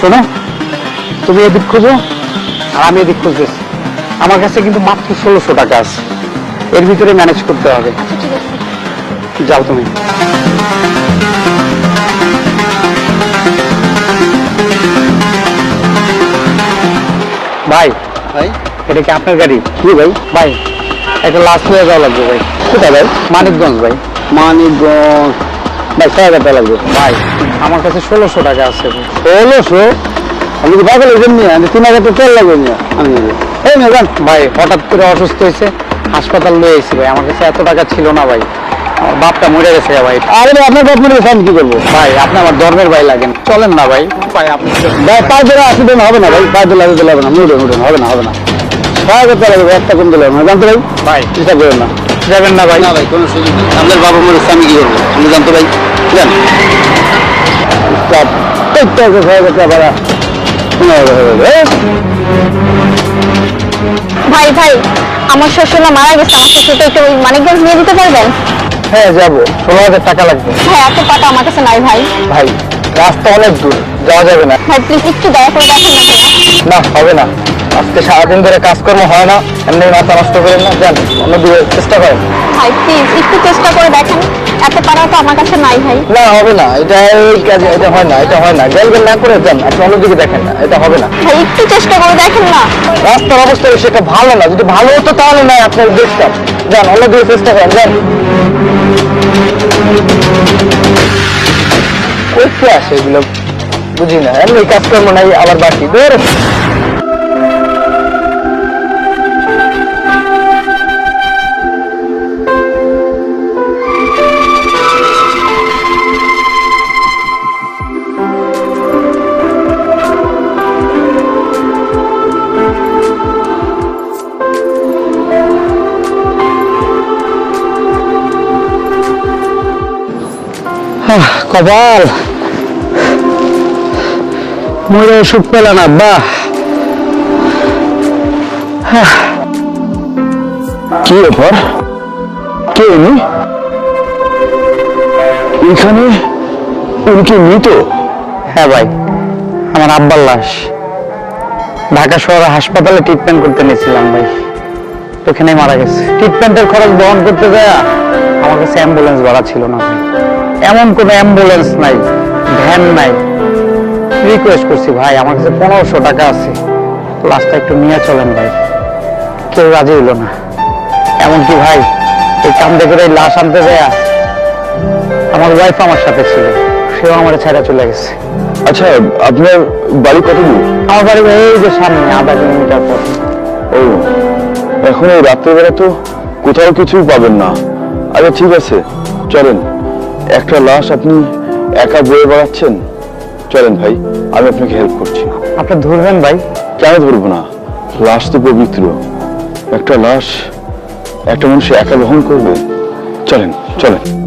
শোনো তুমি এদিক খুঁজো আর আমি এদিক খুঁজতেছি। আমার কাছে কিন্তু মাত্র ষোলোশো টাকা আছে। এর ভিতরে ম্যানেজ করতে হবে। যাও তুমি। ভাই ভাই? এটা কি আপনার গাড়ি? কি ভাই। ভাই একটা লাস্ট হয়ে যাওয়া লাগবে ভাই। কোথায় ভাই? মানিকগঞ্জ ভাই। মানিকগঞ্জ। ভাই হাজার টাকা লাগবে? ভাই আমার কাছে ষোলোশো টাকা আছে। ষোলোশো? আমি তো পাগল এই জন্য আমি তিন হাজার তেল লাগবে নিয়ে আমি এই না জান ভাই হঠাৎ করে অসুস্থ হয়েছে হাসপাতাল লয়ে এসেছি ভাই। আমার কাছে এত টাকা ছিল না ভাই। আমার বাপটা মরে গেছে ভাই। আরে আপনার বাপ মরে গেছে আমি কি করব? ভাই আপনি আমার ধর্মের ভাই লাগেন। চলেন না ভাই। ভাই আপনি ভাই পাঁচ দিলে আসবেন হবে না ভাই। পাঁচ দিলে আসলে হবে না। মুড়ে মুড়ে হবে না হবে না। ছয় হাজার টাকা লাগবে একটা কম দিলে হবে না। জানতে ভাই ভাই। চিন্তা করেন না। যাবেন না ভাই? না ভাই কোনো সুযোগ নেই। আপনার বাবা মরেছে আমি কি করব? আপনি জানতো ভাই? জান হয়ে। ভাই ভাই আমার শ্বশুর না মারা গেছে আমার শ্বশুরটা একটু ওই মানিকগঞ্জ নিয়ে দিতে পারবেন? হ্যাঁ যাব। ষোলো হাজার টাকা লাগবে। ভাই এত টাকা আমার কাছে নাই ভাই। ভাই রাস্তা অনেক দূর যাওয়া যাবে না। ভাই প্লিজ একটু দয়া করে দেখেন না না হবে না। আজকে সারাদিন ধরে কাজকর্ম হয় না এমনি মাথা নষ্ট করেন না যান অন্য দিকে চেষ্টা করেন। ভাই প্লিজ একটু চেষ্টা করে দেখেন এত টাকা তো আমার কাছে নাই ভাই। না হবে না এটা এই কাজে এটা হয় না এটা হয় না। গেল গেল না করে যান আপনি অন্য দিকে দেখেন না এটা হবে না। ভাই একটু চেষ্টা করে দেখেন না। রাস্তার অবস্থা সেটা ভালো না যদি ভালো হতো তাহলে না আপনার দেখতাম। যান অন্য দিকে চেষ্টা করেন যান। করতে আসে এগুলো? বুঝি না এমনি কাজকর্ম নাই আবার বাকি। দূর। কপাল। মরে ওষুধ পেল না বাহ কি ব্যাপার? কে উনি? এখানে উনি কি মৃত? হ্যাঁ ভাই, আমার আব্বার লাশ। ঢাকা শহরে হাসপাতালে ট্রিটমেন্ট করতে নিয়েছিলাম ভাই। ওখানেই মারা গেছে। ট্রিটমেন্টের খরচ বহন করতে যায়, আমার কাছে অ্যাম্বুলেন্স ভাড়া ছিল না ভাই। এমন কোনো অ্যাম্বুলেন্স নাই ভ্যান নাই। রিকোয়েস্ট করছি ভাই আমার কাছে পনেরোশো টাকা আছে। লাশটা একটু নিয়ে চলেন ভাই। কেউ রাজি হইল না। এমনকি ভাই এই কান্দে করে এই লাশ আনতে দেয়া আমার ওয়াইফ আমার সাথে ছিল সেও আমার ছেড়ে চলে গেছে। আচ্ছা আপনার বাড়ি কত দূর? আমার বাড়ি এই যে সামনে আধা কিলোমিটার পর ও এখন এই রাত্রেবেলা তো কোথাও কিছুই পাবেন না। আচ্ছা ঠিক আছে চলেন। একটা লাশ আপনি একা বয়ে বেড়াচ্ছেন? চলেন ভাই আমি আপনাকে হেল্প করছি। আপনি ধরবেন ভাই। কেন ধরবো না? লাশ তো পবিত্র। একটা লাশ একটা মানুষ একা বহন করবে? চলেন চলেন।